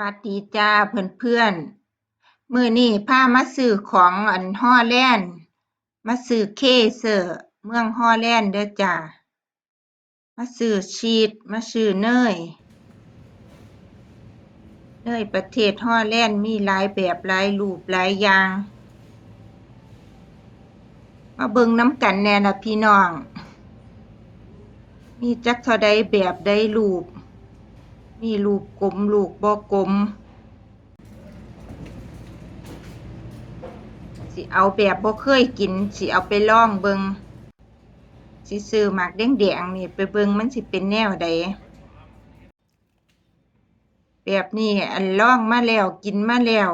วัสดีจ้าเพื่อนเพื่อนมือนี้พามาซื้อของอันฮอแลนด์มาซื้อเคเซอร์เมืองฮอแลนด์เด้อจ้ามาซื้อชีสมาซื้อเนยเนยประเทศฮอแลนด์มีหลายแบบหลายรูปหลายอย่าง มาเบิ่งน้ำกันแน่ล่ะพี่น้อง มีจักเท่าใดแบบใดรูป มีรูปกลมรูปบ่กลม สิเอาแบบบ่เคยกิน สิเอาไปลองเบิงสิซื้อหมากแดงๆนี่ไปเบิงมันสิเป็นแนวใดแบบนี้อันลองมาแล้วกินมาแล้ว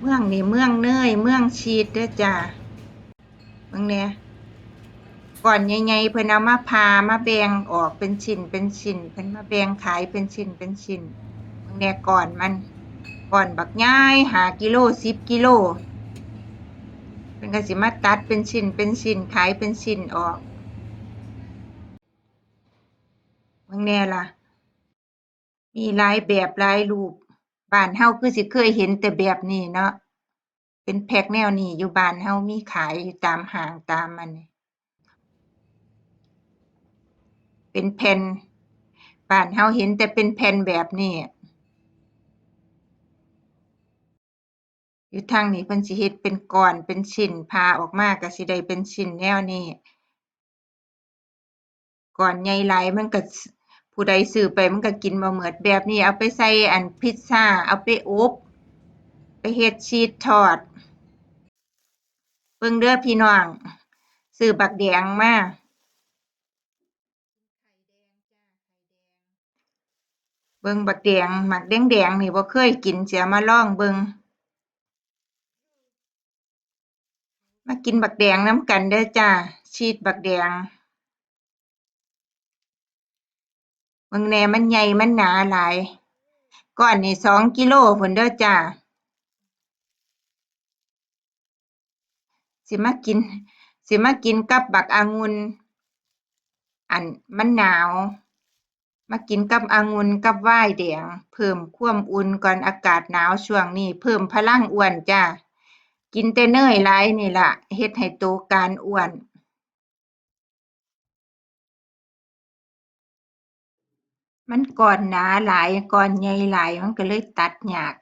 เมืองนี่เมืองเนยเมืองชีสเด้อจ้าเบิ่งแหน่ ก่อนใหญ่ๆเพิ่นเอามาผ่ามาแบ่งออกเป็นชิ้นเป็นชิ้นเพิ่นมาแบ่งขายเป็นชิ้นเป็นชิ้นเบิ่งแน่ก่อนมันก่อนบักใหญ่5กิโล10กิโลเพิ่นก็สิมาตัดเป็นชิ้นเป็นชิ้นขายเป็นชิ้นออกเบิ่งแน่ล่ะ มีหลายแบบหลายรูปบ้านเฮาคือสิเคยเห็นแต่แบบนี้เนาะเป็นแพ็กแนวนี้อยู่บ้านเฮามีขายอยู่ตามห้างตามอันนี้ เป็นแผ่นบ้านเฮาเห็นแต่เป็นแผ่นแบบนี้อยู่ทางนี้เพิ่นสิเฮ็ดเป็นก้อนเป็นชิ้นผ่าออกมาก็สิได้เป็นชิ้นแนวนี้ก้อนใหญ่หลายมันก็ผู้ใดซื้อไปมันก็กินบ่หมดแบบนี้เอาไปใส่อันพิซซ่าเอาไปอบไปเฮ็ดชีสทอดเบิ่งเด้อพี่น้องซื้อบักแดงมา เบิ่งบักแดงหมักแดงๆนี่บ่เคยกินเสิเอามาลองเบิ่งมากินบักแดงนำกันเด้อจ้าชีสบักแดงเบิ่งแหน่มันใหญ่มันหนาหลายก้อนนี่2กิโลพู้นเด้อจ้าสิมากิน สิมากินกับบักองุ่นอันมันหนาว มากินกับองุ่นกับไวน์แดง เพิ่มความอุ่นก่อนอากาศหนาวช่วงนี้ เพิ่มพลังอ้วนจ้ากินแต่เนยหลายนี่ล่ะเฮ็ดให้โตการอ้วนมันก้อนหนาหลายก้อนใหญ่หลายมันก็เลยตัดยาก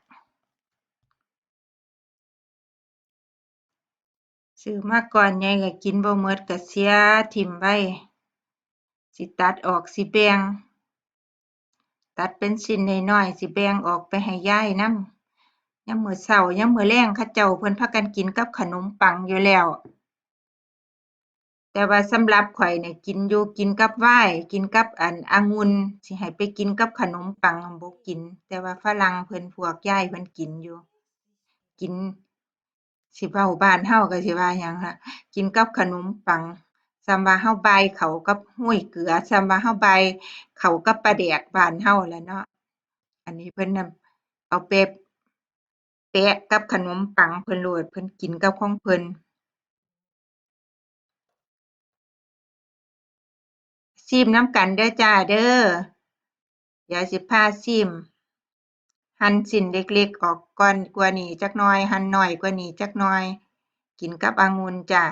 ซื้อมาก้อนใหญ่ก็กินบ่หมดก็เสียถิ้มไว้ สิตัดออกสิแบ่ง ตัดเป็นชิ้นน้อยๆสิแบ่งออกไปให้ยายนำยามมื้อเช้ายามมื้อแลงเขาเจ้าเพิ่นพากันกินกับขนมปังอยู่แล้ว แต่ว่าสำหรับข้อยนี่กินอยู่กินกับไวน์กินกับ อั่น องุ่น สิให้ไปกินกับขนมปังบ่กิน แต่ว่าฝรั่งเพิ่น พวกยายเพิ่นกินอยู่ กิน สิเว้าบ้านเฮาก็สิว่าหยังล่ะ กินกับขนมปัง ส่ำว่าเราบ่ายข้ากับห้วยเกลือส่ำว่าเราบ่ายข้ากับปลาแดกบ้านเฮาล่ะเนาะ อันนี้เพิ่นน่ะเอาไปแปะกับขนมปังเพิ่นโลดเพิ่นกินกับของเพิ่นชิมน้ำกันเด้อจ้าเด้อเดี๋ยวสิพาชิมหั่นชิ้นเล็กๆออกก่อนกว่านี้จักหน่อย หั่นน้อยกว่านี้จักหน่อย กินกับองุ่นจ้า